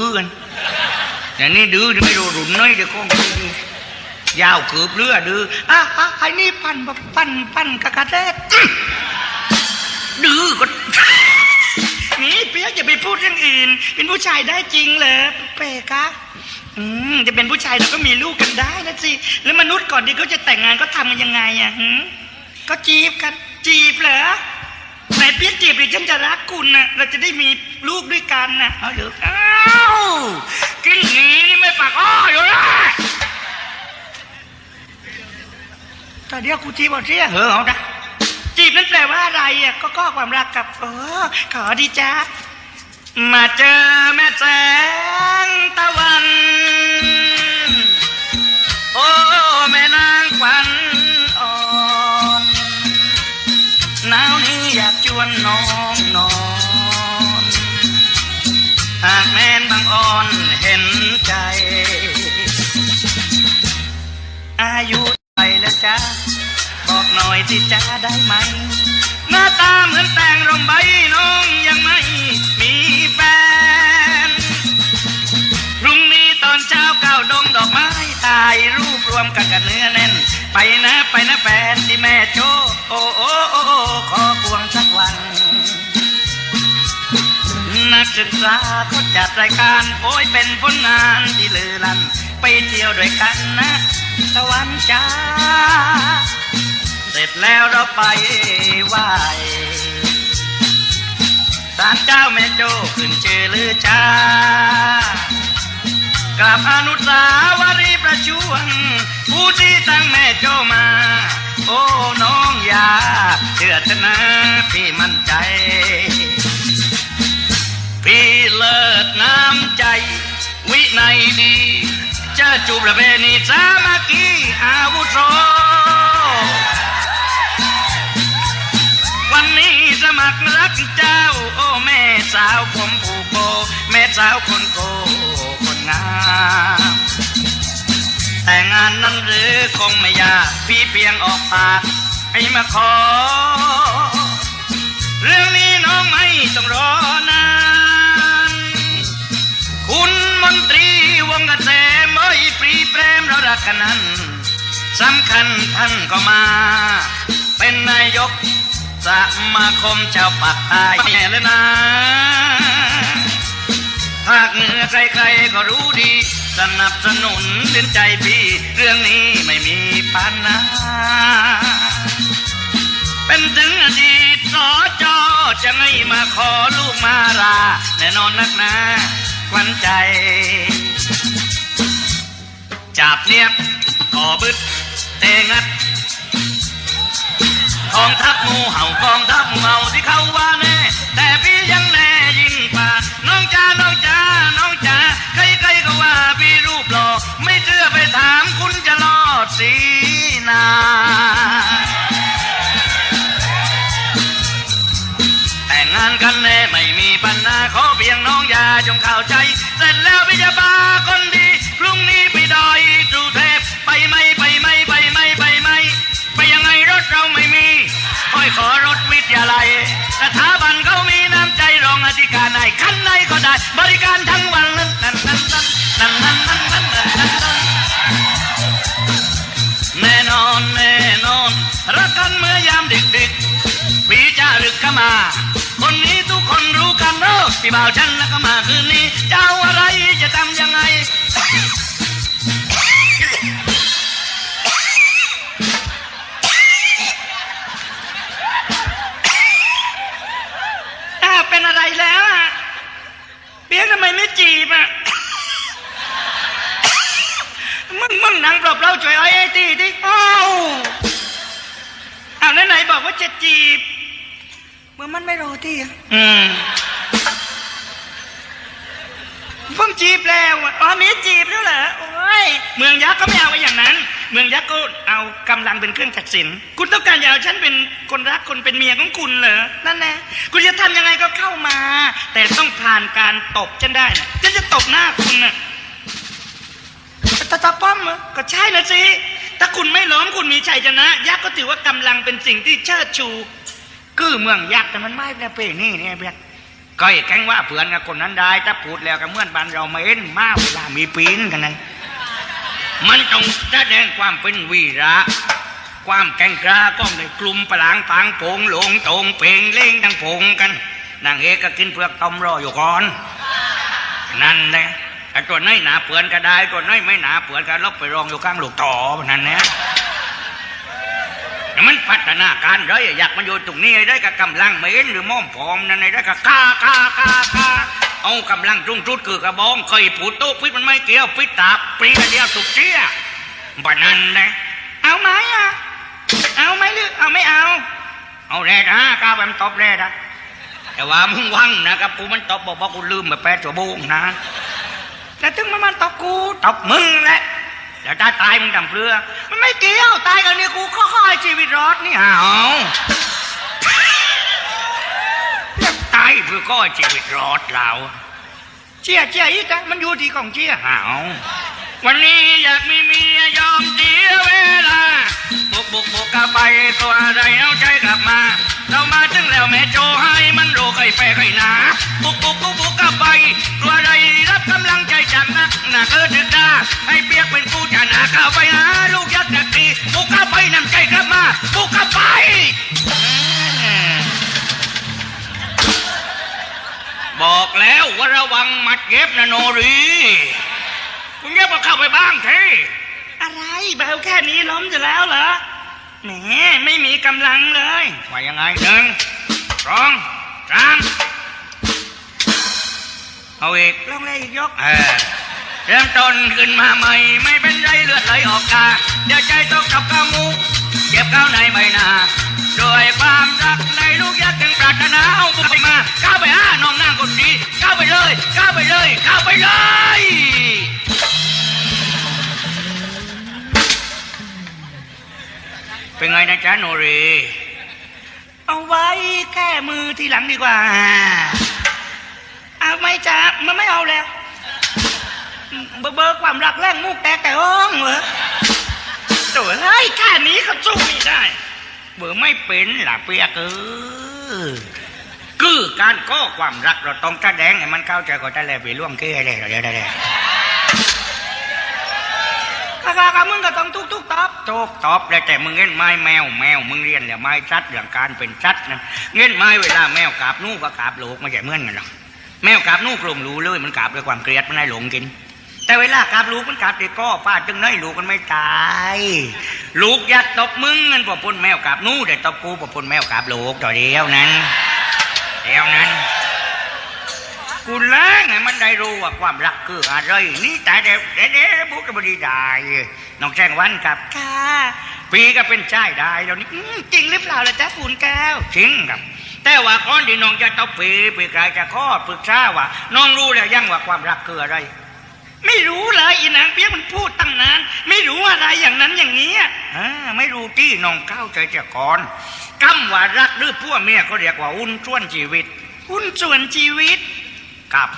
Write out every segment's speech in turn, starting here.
ดื้อกันแต่นี่ดื้อไม่รู้รุนน้อยเดี๋ยวก็ดื้อยาวเกือบเรือดดื้ออะอะไอ้นี่ปั่นแบบปั่นปั่นกะกะแดดดื้อก็นี่เปียกอย่าไปพูดเรื่องอื่น เป็นผู้ชายได้จริงเหรอเป๊กะอืมจะเป็นผู้ชายเราก็มีลูกกันได้นะสิแล้วมนุษย์ก่อนที่เขาจะแต่งงานก็ทำกันยังไงอะหืมก็จีบกันจีบเหรอ ไหนเปียกจีบหรือฉันจะรักคุณนะเราจะได้มีลูกด้วยกันนะเอาเดี๋ยวอ้ากินหนีนี่ไม่ปากอ้ออยู่ละตอนเดียวกูจีบเอาเสียเหรอเอานะจีบนั้นแปลว่าอะไรอะก็ก็ความรักกับเออขอดีจ้ามาเจอแม่แสงตะวัน อ่อนเห็นใจ อายุไปแล้วจ้าบอกหน่อยสิจ้าได้ไหม หน้าตาเหมือนแต่งรมใบน้องยังไม่มีแฟนพรุ่งนี้ตอนเช้าก้าวดงดอกไม้ถ่ายรูปรวมกันกับเนื้อแน่น ไปนะไปนะแฟนที่แม่โจโอ้โอ้โอ้โอ้ขอควงสักวัน นักศึกษาเขาจัดรายการโอ้ยเป็นผลงานที่ลือลันไปเที่ยวด้วยกันนะตะวันจ้า เสร็จแล้วเราไปไหว้ศาลเจ้าแม่โจ้ขึ้นชื่อลือชากราบอนุสาวรีย์ประชวงผู้ที่ตั้งแม่โจมา โอ้น้องอยาเชื่อเถอะนะพี่มั่นใจ เลิศน้ำใจ วินัยดี เจ้าจูบประเพณีสามัคคีอาวุโสวันนี้สมัครรักเจ้า โอ้แม่สาวผมผูกโบแม่สาวคนโกคนงามแต่งานนั้นหรือคงไม่ยากพี่เพียงออกปากให้มาขอ เรื่องนี้น้องไม่ต้องรอนา วงเกษมเอ้ยปรีเปรมเรารักกันนั้นสำคัญท่านก็มา เป็นนายกสมาคมชาวปากใต้แย่เลยนะภาคเหนือใครๆก็รู้ดี สนับสนุนเป็นใจพี่ เรื่องนี้ไม่มีปัญหาเป็นถึงอดีตสอจอจะไม่มาขอลูกมาลาแน่นอนนักนา วัญใจ จับเนียบก่อบึดเตงัดกองทัพงูเห่ากองทัพงูเห่าที่เขาว่าแน่ แต่พี่ยังแน่ยิ่งกว่าน้องจ้าน้องจ้าน้องจ้าใครๆก็ว่าพี่รูปหล่อไม่เชื่อไปถามคุณจะรอดสีนาแต่งงานกันแน่ จงเข้าใจ เสร็จแล้วพี่จะพาคนดี พรุ่งนี้ไปดอยจูเทพไปไหมไปไหมไปไหมไปไหมไปยังไงรถเราไม่มีค่อยขอรถวิทยาลัยสถาบันเขามีน้ำใจรองอธิการไหนขั้นไหนก็ได้ บริการทั้งวันนั้นนั้นนั้นนั้นนั้นนั้นนั้นนั้นแน่นอนแน่นอนรักกันเมื่อยามดึกๆปีจะรึกเข้ามา เนอะพี่บ่าวฉันแล้วก็มาคืนนี้เจ้าอะไรจะทำยังไง อ้าวเป็นอะไรแล้วอะเปียกทำไมไม่จีบอะ มึงมึงหนังปลอบเราช่วยไอ้ไอ้ตีดิอ้าวอ้าวไหนๆบอกว่าจะจีบ เมื่อมันไม่รอที่อะ อืม เพิ่งจีบแล้วอะอ๋อมีจีบแล้วเหรอโอ้ยเมืองยักษ์ก็ไม่เอาไว้อย่างนั้น เมืองยักษ์ก็เอากำลังเป็นเครื่องตัดสินคุณต้องการอยากเอาฉันเป็นคนรักคนเป็นเมียของคุณเหรอนั่นแน่คุณจะทำยังไงก็เข้ามา แต่ต้องผ่านการตบฉันได้นะฉันจะตบหน้าคุณน่ะตาตาป้อมเหรอก็ใช่นะสิถ้าคุณไม่ล้มคุณมีชัยชนะ ยักษ์ก็ถือว่ากำลังเป็นสิ่งที่เชิดชู คือเมืองยักษ์แต่มันไม่ได้เป็นนี่เนี่ยเบียก ก็ไอ้แกงว่าเผื่อนกับคนนั้นได้ ถ้าพูดแล้วก็เมื่อนบ้านเราไม่เห็นมาเวลามีปีนกันนั้น มันต้องแสดงความเป็นวีระ ความแกร่งกล้าก็ในกลุ่มปลางปางโปงหลงตรงเป่งเล่งทั้งโปงกันนางเอกก็กินเปลือกต้มรออยู่ก่อน นั่นแหละไอ้ตัวน้อยหนาเปลือนก็ได้ตัวน้อยไม่หนาเปลือนก็ลบไปรองอยู่ข้างลูกต่อนั่นแหละ มันพัฒนาการเลยอยากมาอยู่ตรงนี้ได้กับกำลังเหม็นหรือม่อมผอมนั่นได้กับกากากากาเอากำลังรุ่งรุดคือกระบองเคยผูดโต๊ะพิษมันไม่เกี่ยวพิษตาปรีนเดียวสุกเชี่ยบันนั้นนะเอาไหมอะเอาไหมหรือเอาไม่เอา เอาแร่นะก้าวไปมันตบแร่นะแต่ว่ามึงวังนะครับกูมันตบบอกว่ากูลืมแบบแปดชั่วโมงนะแล้วถึงมันมันตบกูตบมึงแหละเดี๋ยวถ้าตายมึงดำเปลือ มันไม่เกี่ยวตายกันเนี่ยกูก็ค่อยชีวิตรอดนี่เอาตายเพื่อก็ชีวิตรอดเราเชี่ยเชี่ยอีกะมันอยู่ที่ของเชี่ยเอาวันนี้อยากมีเมียยอมเสียเวลาบุกบุกบุกกลับไปตัวอะไรเอาใจกลับมา เรามาถึงแล้วแม่โจให้มันโรไข่แปไข่หนาบุกบุกบุกบุกกลับไปตัวอะไรรับกำลังใจจากนักหนักเออถึกดาให้เปียกเป็นผู้จะหนาเข้าไปหาลูก กษ์จักรีบุกกลับไปนำใจกลับมาบุกกลับไปบอกแล้วว่าระวังหมัดเย็บนะโนรีคุณเย็บมาเข้าไปบ้างเทอะไรเบลแค่นี้ล้มจะแล้วเหรอแหมไม่มีกำลังเลยว่ายังไงหนึ่งสองสามเอาอีกลองเลยอีกยกเออ เริ่มต้นขึ้นมาใหม่ไม่เป็นไรเลือดไหลออกตาเดี๋ยวใจตกกับก้าวงูเจ็บก้าวในใบหน้าด้วยความรักในลูกยักษ์ถึงปรารถนาเอาบุกมาก้าวไปห้าน้องนางคนดีก้าวไปเลยก้าวไปเลยก้าวไปเลยเป็นไงนะจ๊ะโนรีเอาไว้แค่มือทีหลังดีกว่าเอาไม่จ๊ะมันไม่เอาแล้ว เบอร์เบอร์ความรักแรงมุกแตกแต่ห้องเหรอโถ่เฮ้ยแค่นี้เขาสู้ไม่ได้ เบอร์ไม่เป็นล่ะเปียกเออคือการก่อความรักเราต้องแสดงให้มันเข้าใจก็จะแล้วไปร่วมเกยเลยเดี๋ยวเดี๋ยวเดี๋ยวกากากามึงก็ต้องทุกทุกตอบทุกตอบแล้วแต่มึงเล่นไม้แมวแมวมึงเรียนแล้วไม้ชัดเรื่องการเป็นชัดนะเล่นไม้เวลาแมวกราบนู่ก็กราบโลกไม่ใช่เมื่อนกันหรอกแมวกราบนู่กลมรู้เลยมันกราบด้วยความเกลียดมันได้หลงกิน แต่เวลากราบลูกมันกราบเด็กก็ฟาดจึงน้อยลูกมันไม่ตาย ลูกยัดตบมึงเงินปะปนแมวกราบนู่แต่ตบกูปะปนแมวกราบลูกต่อเดียวนั้น เดียวนั้นกูล้างให้มันได้รู้ว่าความรักคืออะไรนี่แต่เด็กเด็กบุกบดีได้น้องแจ้งวันครับค่ะปีก็เป็นชายได้แล้วนี่อื้อจริงหรือเปล่าล่ะจ๊ะปูนแก้วจริงครับแต่ว่าก่อนที่น้องจะต้องปีปีกายจะข้อปรึกษาว่า น้องรู้แล้วยังว่าความรักคืออะไร ไม่รู้เลยอีนางเปียกมันพูดตั้งนาน ไม่รู้อะไรอย่างนั้นอย่างนี้อะอ่าไม่รู้ที่น้องเข้าใจจะก่อนคำว่ารักหรือพวกเมียเขาเรียกว่าหุ้นส่วนชีวิตหุ้นส่วนชีวิตครับ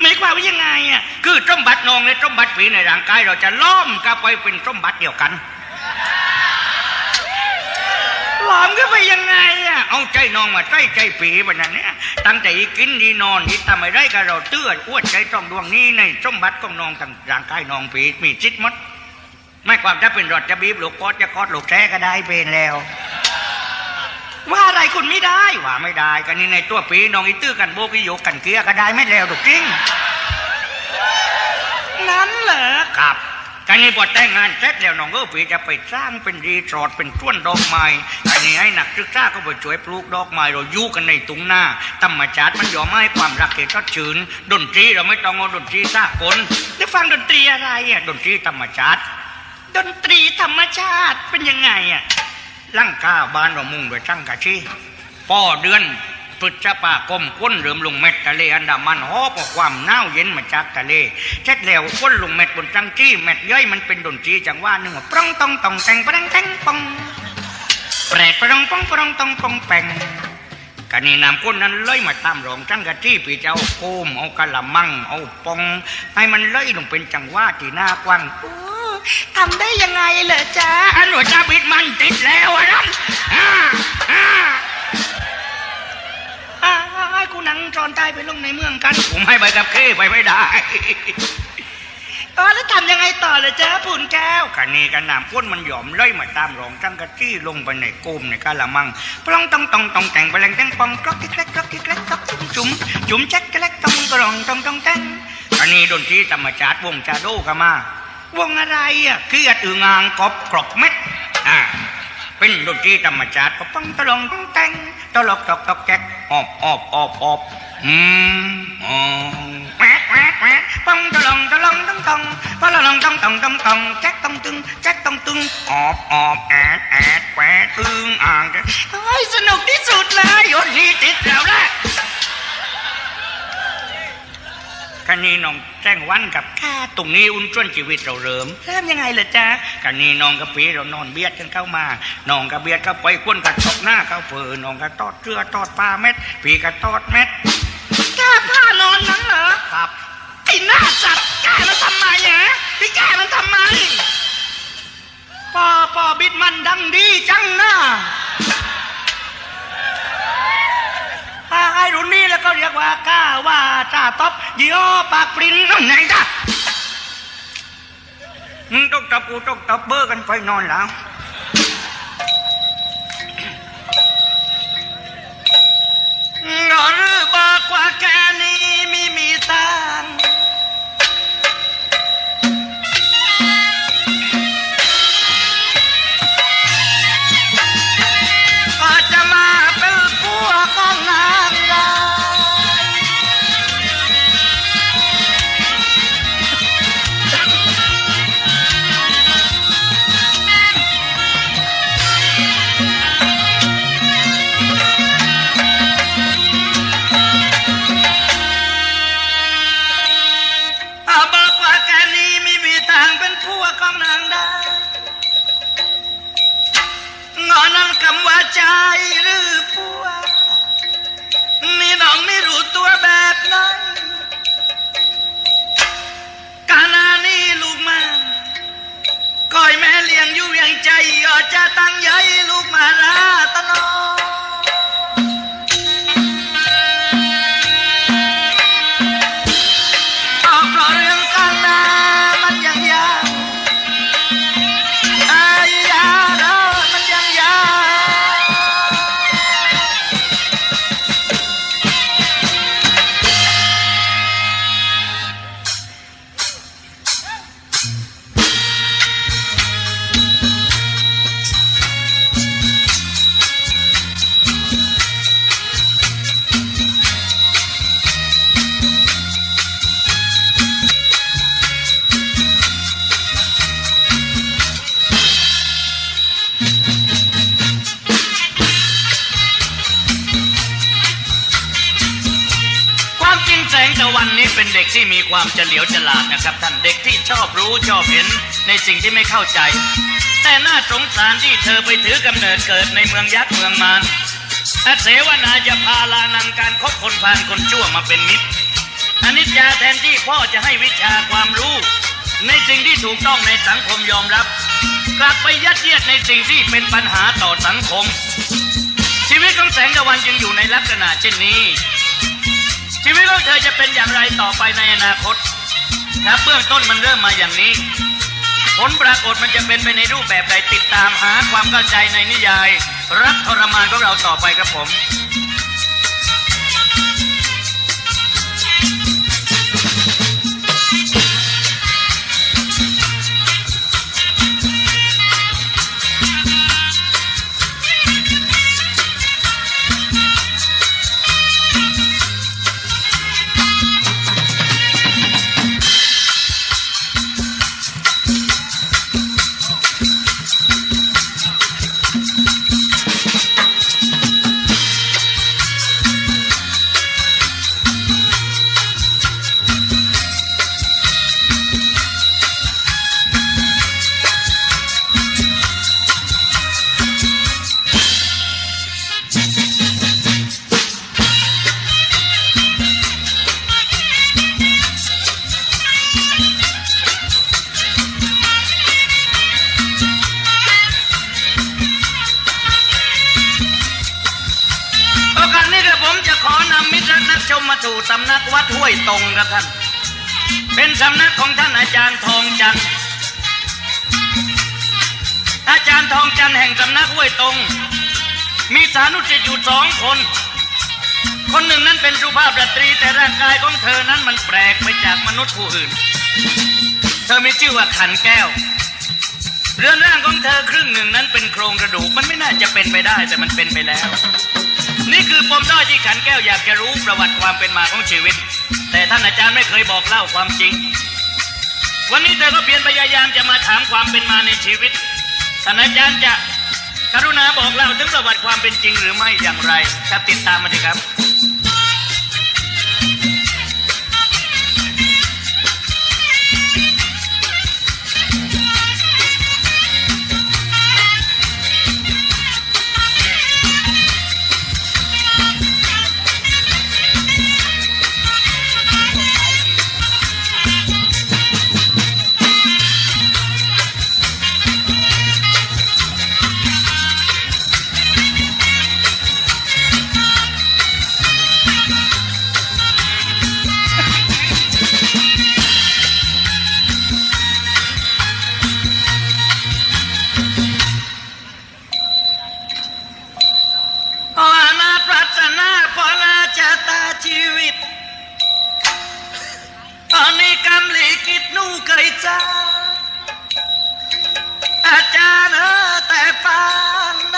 หมายความว่ายังไงอะคือสมบัตินองและสมบัติผีในร่างกายเราจะล้อมกันไปเป็นสมบัติเดียวกันล้อมกันไปยังไงอะ เอาใจนองมาใส่ใจผีแบบนั้นเนี่ยตั้งใจกินดีนอนที่ทำอะไรกับเราเตื้ออ้วนใจต้องดวงนี้ในสมบัติของนองทางร่างกายนองผีมีจิตหมดไม่ความจะเป็นรถจะบีบหลูกกอดจะกอดหลูกแท้ก็ได้เป็นแล้ว ว่าอะไรคุณไม่ได้ว่าไม่ได้กันนี่ในตัวปีน้องอีตื้อกันโบกอีโยกกันเกลียก็ได้ไม่แล้วถูกจริงนั้นเหรอครับกันนี้พอแต่งงานเสร็จแล้วน้องเออปีจะไปสร้างเป็นรีสอร์ทเป็นต้วนดอกไม้ นนี้ให้หนักศึกษาก็ไปช่วยปลูกดอกไม้เราอยู่กันในตุงหน้าธรรมชาติมันยอมให้ความรักเกิดทอดชื้นดนตรีเราไม่ต้องเอาดนตรีสากลได้ฟังดนตรีอะไรอะดนตรีธรรมชาติ ดนตรีธรรมชาติเป็นยังไงอะลั่งกาบานว่ามุ่งโดวยช่างกะชีป่อเดือนพฤษภาคมก้นเริ่มลงเม็ดทะเลอันดามันหอบเอความหนาวเย็นมาจากทะเลเช็ดแล้วก้นลงเม็ดบนจังจี้เม็ดย่อยมันเป็นดนตรีจังว่าหนึ่งว่าปรองตองตองแตงปรังแตงปอง แปรปรองปองปรองตองปองแปงกันนี่นำก้นนั้นเลยมาตามรองจังกะจี้ปีจะเอาโคมเอากะละมังเอาปอง ให้มันเลยลงเป็นจังว่าที่หน้ากว้างทำได้ยังไงเหรอจ๊ะอันหัวจ้าบิดมันติดแล้วอันนั้นอ่าอ่าอ่าให้คุณหนังจอนใต้ไปลงในเมืองกัน ผมให้ใบกับเคไปไม่ได้ เออแล้วทำยังไงต่อเลยจ้าพูนแก้วกันนี่กันน้ำก้นมันหยอมเลยมาตามรองจังกะจี้ลงไปในกุ้มในกะละมังปลองตองตองตองแต่งไปแรงแต่งปองกรอกกิ๊กเล็กกรอกกิ๊กเล็กกรอกจุ๋มจุ๋มจุ๋มแจ๊กกะเล็กตองกรองตองตองแต่งอันนี้ดนตรีธรรมชาติวงชาโดก็มาวงอะไรอะเครียดอืองางกบกรอบเม็ดอ่าเป็นดนตรีธรรมชาติก็ปังตะลองต้องแต่งตลกตอกตอกแจ๊กออบออบออบออบ อืมอ๋อแหวะแหวะแหวะปังตะลองตะลองต้องตองปะละลองต้องตองต้องตองแจ๊กต้องตึงแจ๊กต้องตึงออบออบแอดแอดแหวะตึงอ่างเฮ้ยสนุกที่สุดเลยยนนี้ติดแล้วละกันนี้น้องแจ้งวันกับข้าตรงนี้อุ่นชวนชีวิตเราเริ่มเริ่มยังไงล่ะจ๊ะกันนี้น้องกับพี่เรานอนเบียดกันเข้ามาน้องกับเบียดเข้าไปควนกัดตกหน้าเข้าเฟอน้องก็ตอดเสื้อตอดปลาเม็ดพี่ก็ตอดเม็ด อ้หน้าสัตว์แกมันทำไมฮะพี่แกมันทำไมปอปอบิดมันดังดีจังนะถ้าไอ้รุ่นนี้แล้วก็เรียกว่าก้าว่าจ่าต๊อบยี่ห้อปากปรินนั่นไงจ้ะมึงต้องตบกูต้องตบเบอร์กันไปนอนแล้วงอรือบอกว่าแค่นี้มีมีตัง เป็นเด็กที่มีความเฉลียวฉลาดนะครับท่านเด็กที่ชอบรู้ชอบเห็นในสิ่งที่ไม่เข้าใจ แต่น่าสงสารที่เธอไปถือกำเนิดเกิดในเมืองยักษ์เมืองมารอาเสวนาจะพาลานังการคบคนพาลคนชั่วมาเป็นมิตรอนิจจาแทนที่พ่อจะให้วิชาความรู้ ในสิ่งที่ถูกต้องในสังคมยอมรับ กลับไปยัดเยียดในสิ่งที่เป็นปัญหาต่อสังคม ชีวิตของแสงตะวันจึงอยู่ในลักษณะเช่นนี้ ชีวิตของเธอจะเป็นอย่างไรต่อไปในอนาคตถ้าเบื้องต้นมันเริ่มมาอย่างนี้ ผลปรากฏมันจะเป็นไปในรูปแบบใดติดตามหาความเข้าใจในนิยาย รักทรมานของเราต่อไปครับผม ครับท่าน เป็นสำนักของท่านอาจารย์ทองจันทร์อาจารย์ทองจันทร์แห่งสำนักห้วยตรง มีสานุสิตอยู่สองคน คนหนึ่งนั้นเป็นสุภาพสตรีแต่ร่างกายของเธอนั้นมันแปลกไปจากมนุษย์ผู้อื่น เธอมีชื่อว่าขันแก้ว เรือนร่างของเธอครึ่งหนึ่งนั้นเป็นโครงกระดูกมันไม่น่าจะเป็นไปได้แต่มันเป็นไปแล้ว นี่คือปมด้อยที่ขันแก้วอยากจะรู้ประวัติความเป็นมาของชีวิต ท่านอาจารย์ไม่เคยบอกเล่าความจริง วันนี้เธอก็เพียรพยายามจะมาถามความเป็นมาในชีวิต ท่านอาจารย์จะกรุณาบอกเล่าถึงประวัติความเป็นจริงหรือไม่อย่างไรครับติดตามมาดีครับ จ้าอาจารย์เออแต่ปานไหน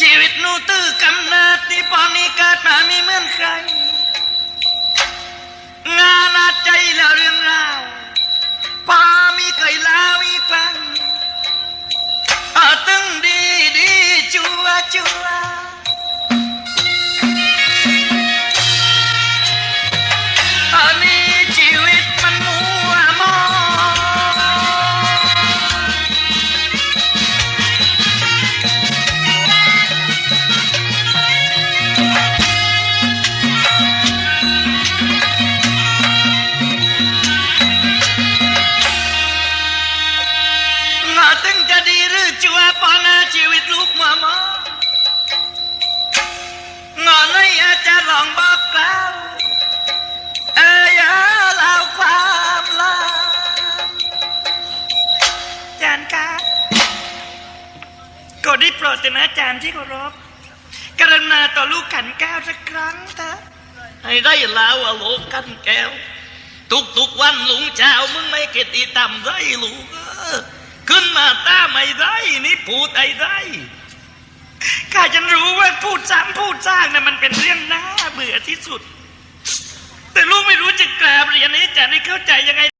ชีวิตหนูตื้อกำเนิดที่ปอนี้เกิดมามีเหมือนใคร งานอาใจแล้วเรื่องราวพอมีเคยลาอีกครั้งอาตึงดีดีจัวจัว อาจารย์ที่เคารพกรุณาต่อลูกขันแก้วสักครั้งเถอะให้ได้ล้วอโลกขันแก้ว ทุกทุกๆวันลุงเช้ามึงไม่เกตอีต่ำไรลูกขึ้นมาตาไม่ได้นี่พูดไอ้ได้ข้าฉันรู้ว่าพูดซ้ำพูดซากนะมันเป็นเรื่องน่าเบื่อที่สุด แต่ลูกไม่รู้จะกราบเรียนให้อาจารย์ให้เข้าใจยังไง